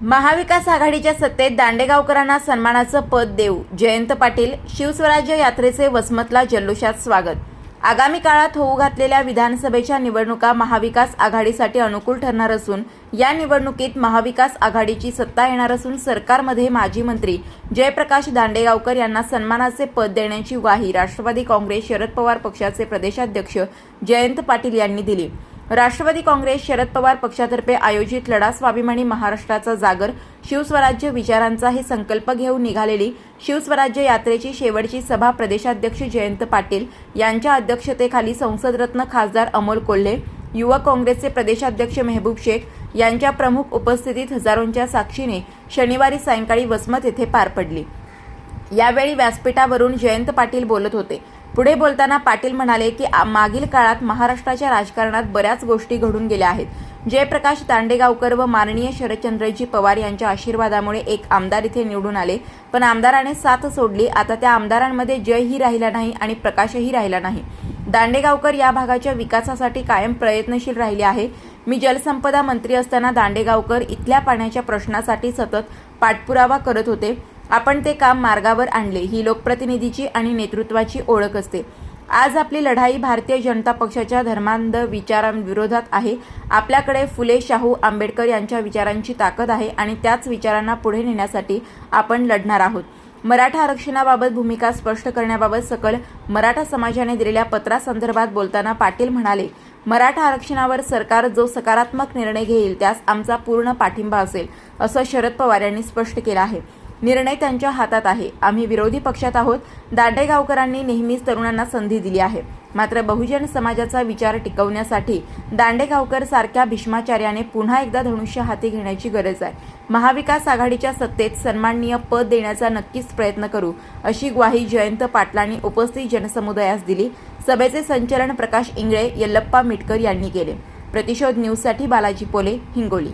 महाविकास आघाडीच्या सत्तेत दांडेगावकरांना सन्मानाचं पद देऊ. जयंत पाटील शिवस्वराज्य यात्रेचे वसमतला जल्लोषात स्वागत. आगामी काळात होऊ घातलेल्या विधानसभेच्या निवडणुका महाविकास आघाडीसाठी अनुकूल ठरणार असून या निवडणुकीत महाविकास आघाडीची सत्ता येणार असून सरकारमध्ये माजी मंत्री जयप्रकाश दांडेगावकर यांना सन्मानाचे पद देण्याची ग्वाही राष्ट्रवादी काँग्रेस शरद पवार पक्षाचे प्रदेशाध्यक्ष जयंत पाटील यांनी दिली. राष्ट्रवादी काँग्रेस शरद पवार पक्षातर्फे आयोजित लढा स्वाभिमानी महाराष्ट्राचा जागर शिवस्वराज्य विचारांचा हे संकल्प घेऊन निघालेली शिवस्वराज्य यात्रेची शेवटची सभा प्रदेशाध्यक्ष जयंत पाटील यांच्या अध्यक्षतेखाली संसदरत्न खासदार अमोल कोल्हे युवक काँग्रेसचे प्रदेशाध्यक्ष मेहबूब शेख यांच्या प्रमुख उपस्थितीत हजारोंच्या साक्षीने शनिवारी सायंकाळी वसमत येथे पार पडली. यावेळी व्यासपीठावरून जयंत पाटील बोलत होते. पुढे बोलताना पाटील म्हणाले की मागील काळात महाराष्ट्राच्या राजकारणात बऱ्याच गोष्टी घडून गेल्या आहेत. जयप्रकाश दांडेगावकर व माननीय शरदचंद्रजी पवार यांच्या आशीर्वादामुळे एक आमदार इथे निवडून आले. पण आमदाराने साथ सोडली. आता त्या आमदारांमध्ये जयही राहिला नाही आणि प्रकाशही राहिला नाही. दांडेगावकर या भागाच्या विकासासाठी कायम प्रयत्नशील राहिले आहे. मी जलसंपदा मंत्री असताना दांडेगावकर इथल्या पाण्याच्या प्रश्नासाठी सतत पाठपुरावा करत होते. आपण ते काम मार्गावर आणले ही लोकप्रतिनिधीची आणि नेतृत्वाची ओळख असते. आज आपली लढाई भारतीय जनता पक्षाच्या धर्मांध विचारांविरोधात आहे. आपल्याकडे फुले शाहू आंबेडकर यांच्या विचारांची ताकद आहे आणि त्याच विचारांना पुढे नेण्यासाठी आपण लढणार आहोत. मराठा आरक्षणाबाबत भूमिका स्पष्ट करण्याबाबत सकल मराठा समाजाने दिलेल्या पत्रासंदर्भात बोलताना पाटील म्हणाले मराठा आरक्षणावर सरकार जो सकारात्मक निर्णय घेईल त्यास आमचा पूर्ण पाठिंबा असेल असं शरद पवार यांनी स्पष्ट केलं आहे. निर्णय त्यांच्या हातात आहे. आम्ही विरोधी पक्षात आहोत. दांडेगावकरांनी नेहमीच तरुणांना संधी दिली आहे. मात्र बहुजन समाजाचा विचार टिकवण्यासाठी दांडेगावकर सारख्या भीष्माचार्याने पुन्हा एकदा धनुष्य हाती घेण्याची गरज आहे. महाविकास आघाडीच्या सत्तेत सन्माननीय पद देण्याचा नक्कीच प्रयत्न करू अशी ग्वाही जयंत पाटलांनी उपस्थित जनसमुदायास दिली. सभेचे संचलन प्रकाश इंगळे यल्लप्पा मिटकर यांनी केले. प्रतिशोध न्यूजसाठी बालाजी पोले हिंगोली.